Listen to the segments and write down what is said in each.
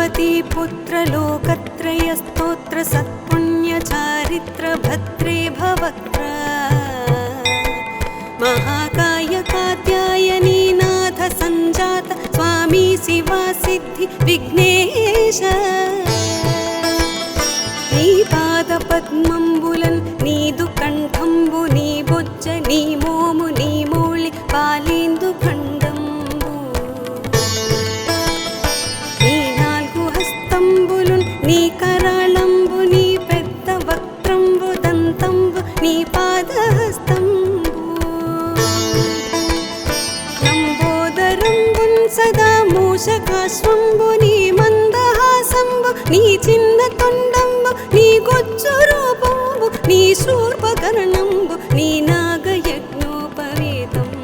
पुत्रलोकत्रयस्तोत्र सत्पुण्यचारित्रभद्रे भवत्र महाकाय कात्यायनीनाथ सञ्जात स्वामी शिवा सिद्धि विघ्नेश। श्रीपादपद्मम्बु నీ చిన్న తొండంబు నీ గొచ్చు రూపంబు నీ శూర్పకరణంబు నీ నాగయజ్ఞోపవేతంబు.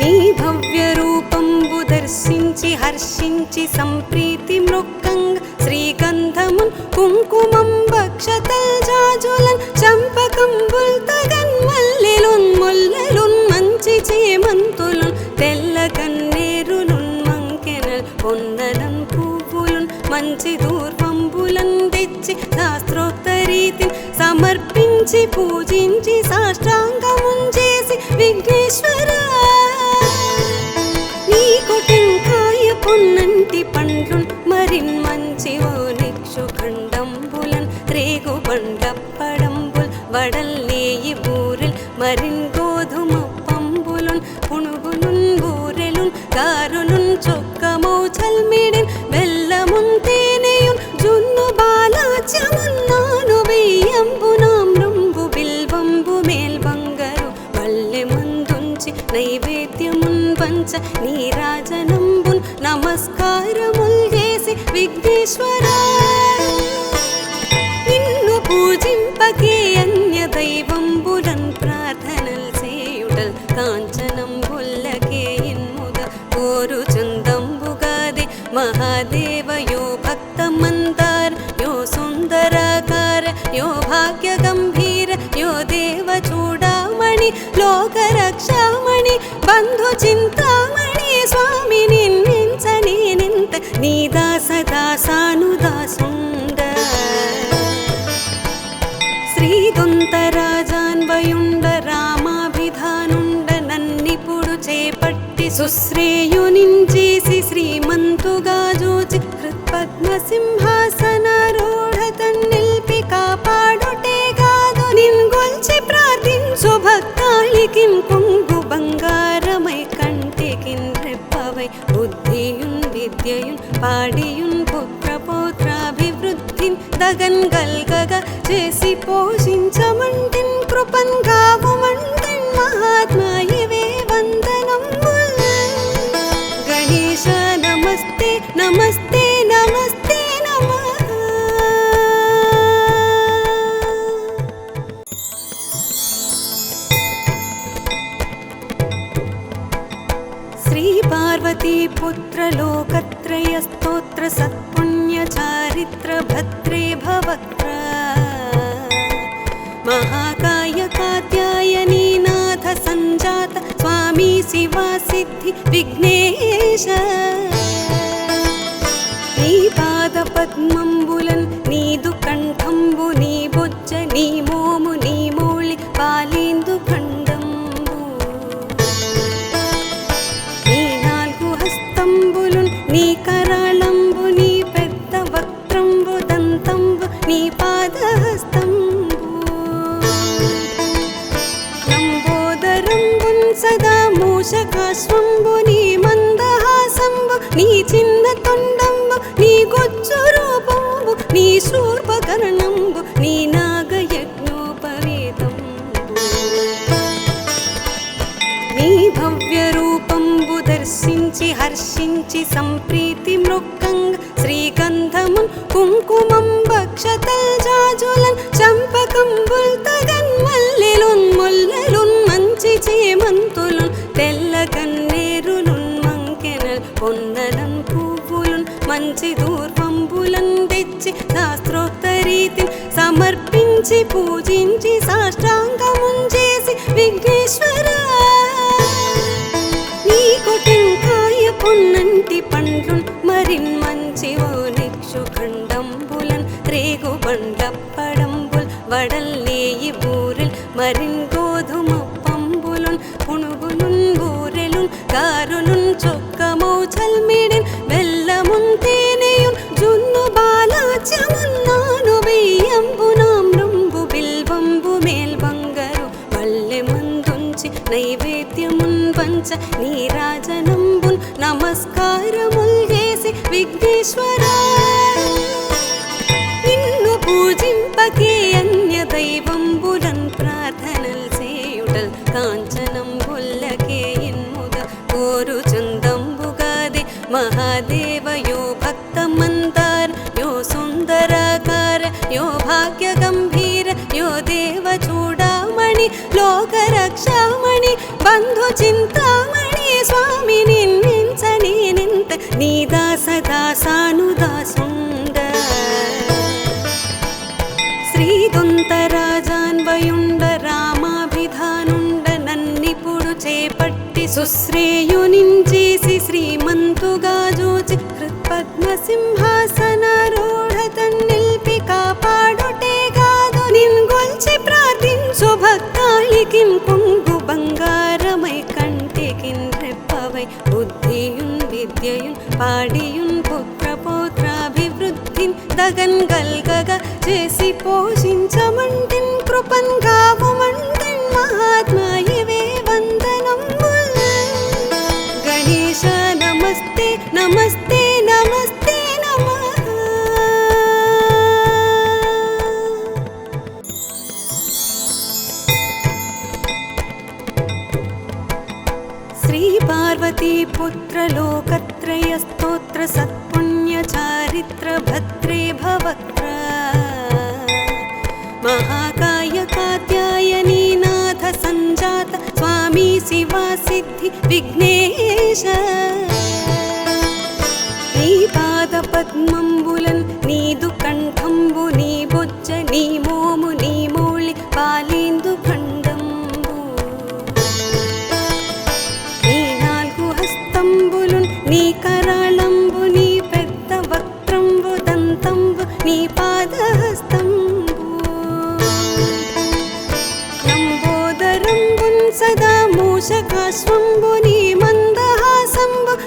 నీ భవ్య రూపంబు దర్శించి హర్షించి సంప్రీతి మృక్కంగ శ్రీగంధమున్ కుంకుమం భక్షతల్ జాజులన్ చంపకంబుల్ తగన్ మల్లెలున్ ముల్లెలున్ మంచి చేమంతులున్ తెల్ల పువ్వులున్ మంచి దూర్వంబులన్ తెచ్చి శాస్త్రోక్త రీతిని సమర్పించి పూజించి సాష్టాంగమున్ చేసి విఘ్నేశ్వర నీకు టెంకాయ పొన్నంటి పండ్లున్ మరిన్ మంచి ఓ నిక్షు ఖండంబులన్ రేగు బండప్పడంబుల్ వడల్లేయి బూరెల్ మరిన్ గోధుమ పంబులున్ పుణుగులున్ బూరెలున్ గారులున్ చొక్కమౌ ಈಶ್ವರಾ శ్రేయునించేసి శ్రీమంతుగా జోచి హృత్పద్మసింహాసనారూఢ తన్నిల్పి కాపాడుటే కాదు నిన్గొల్చి ప్రార్థించు. భక్తాళికి కొంగు బంగారమై కంటికి రెప్పవై. బుద్ధియున్ విద్యయున్ పాడియున్ పుత్ర పౌత్రాభివృద్ధిన్ దగన్ గల్గగా చేసి పోషించమంటిన్ కృపన్ గావుమంటిన్ మహాత్మాయవే नमस्ते नमस्ते श्रीपार्वतीपुत्र लोकत्रयस्तोत्र सत्पुण्यचारित्रभद्रे भवत्र। महाकाय कात्यायनीनाथ सञ्जात स्वामी शिवासिद्धि विघ्नेश। పద్మంబులన్ నీదు కంఠంబు నీ బొజ్జ నీ మోము నీ మోళి పాలేందు ఖండంబు నీ నాలుగు హస్తంబులున్ నీ కరాళంబు నీ పెద్ద వక్త్రంబు దంతంబు నీ పాదహస్తంబు లంబోదరంబున్ సదా మూషకాశ్వంబు నీ మందహాసంబు నీ చిన్న తొండ నీ శూర్పకర్ణంబు నీ నాగయజ్ఞోపవేతం నీ భవ్య రూపంబు దర్శించి హర్షించి సంప్రీతి మృక్కంగ శ్రీగంధము కుంకుమం భక్షతల్ జాజులన్ చంపకంబుల్ తగన్ మల్లెలున్ ముల్లెలున్ మంచి చేమంతులున్ తెల్ల కన్నేరులున్ మంకెనల్ పొన్నలం పువ్వులున్ మంచి దూర్వం శాస్త్రోక్త సమర్పించి పూజించి సాష్టాంగముంచేసి విఘ్నేశ్వర నీ కొటంకాయ పొన్నంటి పండ్లు మరిన్ మంచి ఓ నిక్షు ఖండంబులన్ రేగు బండప్పడంబుల్ వడల్ నేయి బూరిల్ మరిన్ గోధుమ పంబులున్ పుణుగులున్ గూరెలున్ కారులున్ చొక్కమౌ చల్మి నైవేద్యమున్ పంచ నీరాజనంబున్ నమస్కారముల్ చేసి విఘ్నేశ్వరా నీ దాస శ్రీదొంతరాజాన్వయుండ రామాభిధానుండ నన్నిపుడు చేపట్టి సుశ్రేయునించేసి శ్రీమంతుగా జోచి హృత్పద్మ సింహాసనారూఢ పౌత్రాభివృద్ధిన్ దగన్ గల్గగ చేసి పోషించమంటిన్ కృపన్ కావుమంటిన్ మహాత్మాయవే వందనం. గణేశ నమస్తే నమస్తే నమస్తే నమః. శ్రీ పార్వతీ పుత్రలోకత్రయ స్తోత్ర సత్పుణ్య भद्रे भवत्र महाकाय कात्यायनीनाथ सञ्जात स्वामी शिवासिद्धि विघ्नेश। नीपादपद्मम्बुलन् नीदु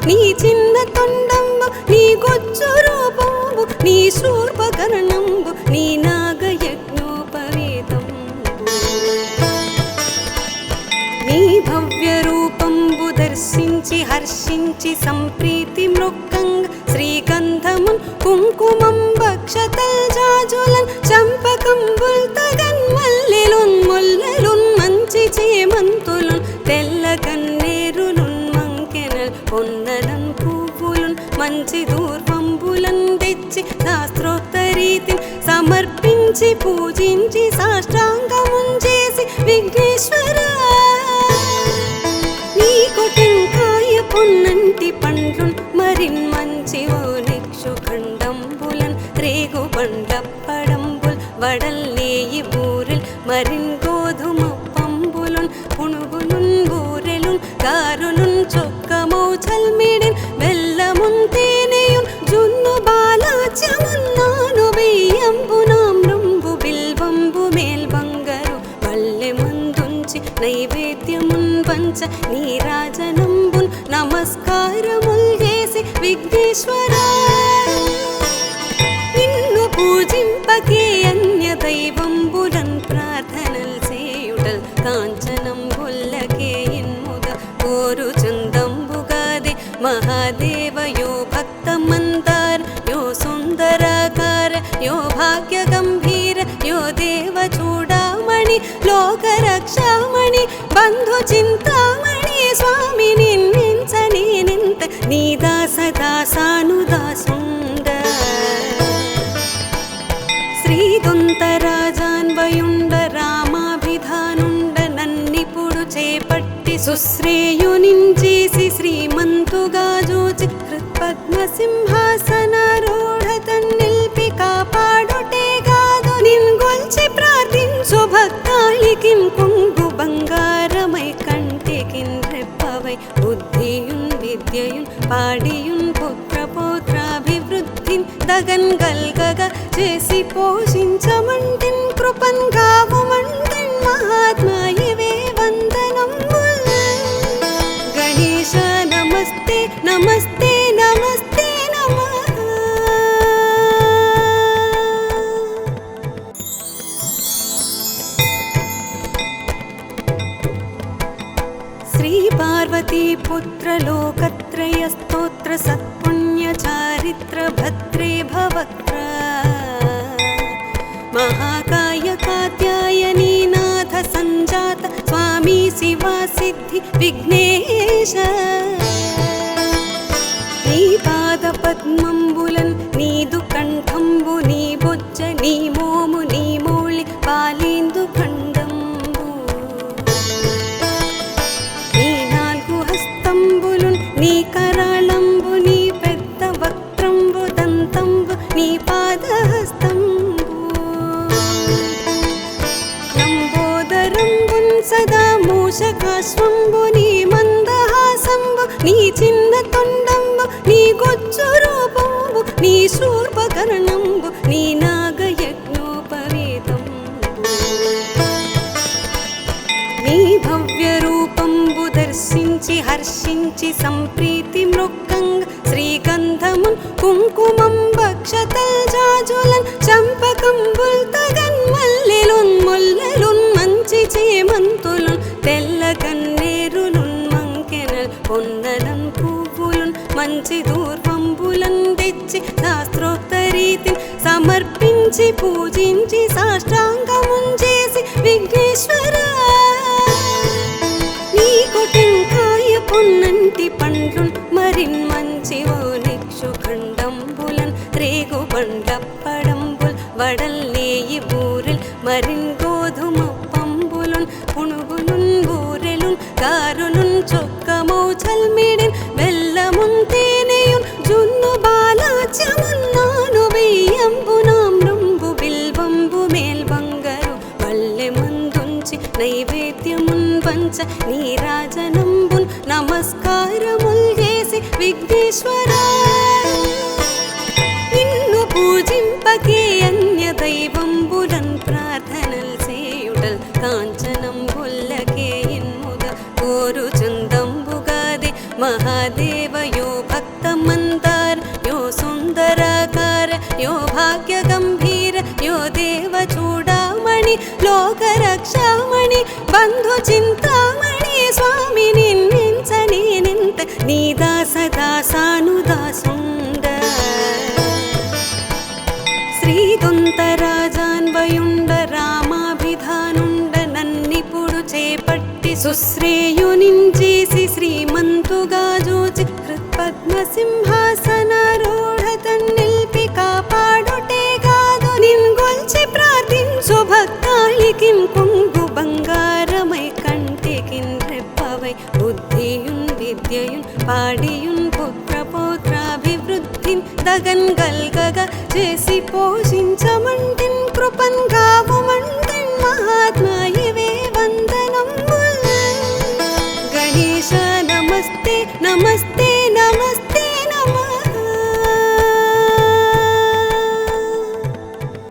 నీ చిన్న తొండంబు నీ గొచ్చు రూపంబు నీ శూర్పకర్ణంబు నీ నాగయజ్ఞోపవేతం నీ భవ్య రూపంబు దర్శించి హర్షించి సంప్రీతి మృక్కంగ శ్రీగంధమున్ కుంకుమం భక్షతల్ జాజులన్ చంపకంబుల్ తగన్ మల్లెలున్ ముల్లెలున్ మంచి చేమంతులు పువ్వులున్ మంచి దూర్వంబులన్ తెచ్చి శాస్త్రోక్త రీతిని సమర్పించి పూజించి సాష్టాంగమున్ చేసి విఘ్నేశ్వరా నీకు టెంకాయ పొన్నంటి పండ్లున్ మరిన్ మంచి ఓ నిక్షు ఖండంబులన్ రేగు బండప్పడంబుల్ వడల్లేయి బూరెల్ మరిన్ గోధుమ పంబులున్ పుణుగులున్ బూరెలున్ గారులున్ చొక్కమౌ చల్మిడిన్ బెల్లమున్ బాలాచ్యమున్నాను బియ్యంబు నామ్రంబు బిల్వంబు మేల్ బంగరు వల్లె నైవేద్యమున్ పంచ నీరాజనంబున్ నమస్కారముల్ చేసి విఘ్నేశ్వరా. నింత నీ దాస దాసానుదాసుండ శ్రీదొంతరాజాన్వయుండ రామాభిధానుండ నన్నిపుడు చేపట్టి సుశ్రేయునించేసి శ్రీమంతుగా జోచి హృత్పద్మ పాడియున్ పుత్ర పౌత్రాభివృద్ధిన్ దగన్ గల్గగ చేసి పోషించమంటిన్ కృపన్ గావుమంటిన్ మహాత్మాయవే వందనం గణేశ నమస్తే నమస్తే నమస్తే నమ. శ్రీ పార్వతీ పుత్రలోక त्रयस्तोत्र सत्पुण्यचारित्र भद्रे भवत्र महाकाय कात्यायनी नाथ सञ्जात स्वामी शिवा सिद्धि विघ्नेश। नीपादपद्मम्बुलन् नीदु నీ చిన్న తొండంబు నీ గొచ్చు రూపంబు నీ శూర్పకరణంబు నీ నాగయజ్ఞోపవేతంబు. నీ భవ్య రూపంబు దర్శించి హర్షించి సంప్రీతి మృక్కంగ శ్రీగంధమున్ కుంకుమం భక్షతల్ జాజులన్ చంపకంబుల్ పూజించి సాష్టాంగమున్ చేసి విఘ్నేశ్వర నీకు టెంకాయ పొన్నంటి పండ్లున్ మరిన్ మంచి ఓ నిక్షు ఖండంబులన్ రేగు బండప్పడంబుల్ వడల్ నేయి బూరెల్ మరిన్ గోధుమ పంబులున్ పుణుగులున్ బూరెలున్ గారులున్ చూడామణి లోకరక్షామణి బంధు చింతామణి స్వామి నిన్నించని నింత నీ దాస దాసాను దాసుండ శ్రీదొంతరాజాన్వయుండ రామాభిధానుండ నన్నిపుడు చేపట్టి సుశ్రీ पाडयुन् पुत्रपौत्राभिवृद्धिं गगन् गल् गगेसि पोषिं च मण्डिं कृपन्दा मण्डिं महात्मायिवे वन्दनं। गणेश नमस्ते नमस्ते।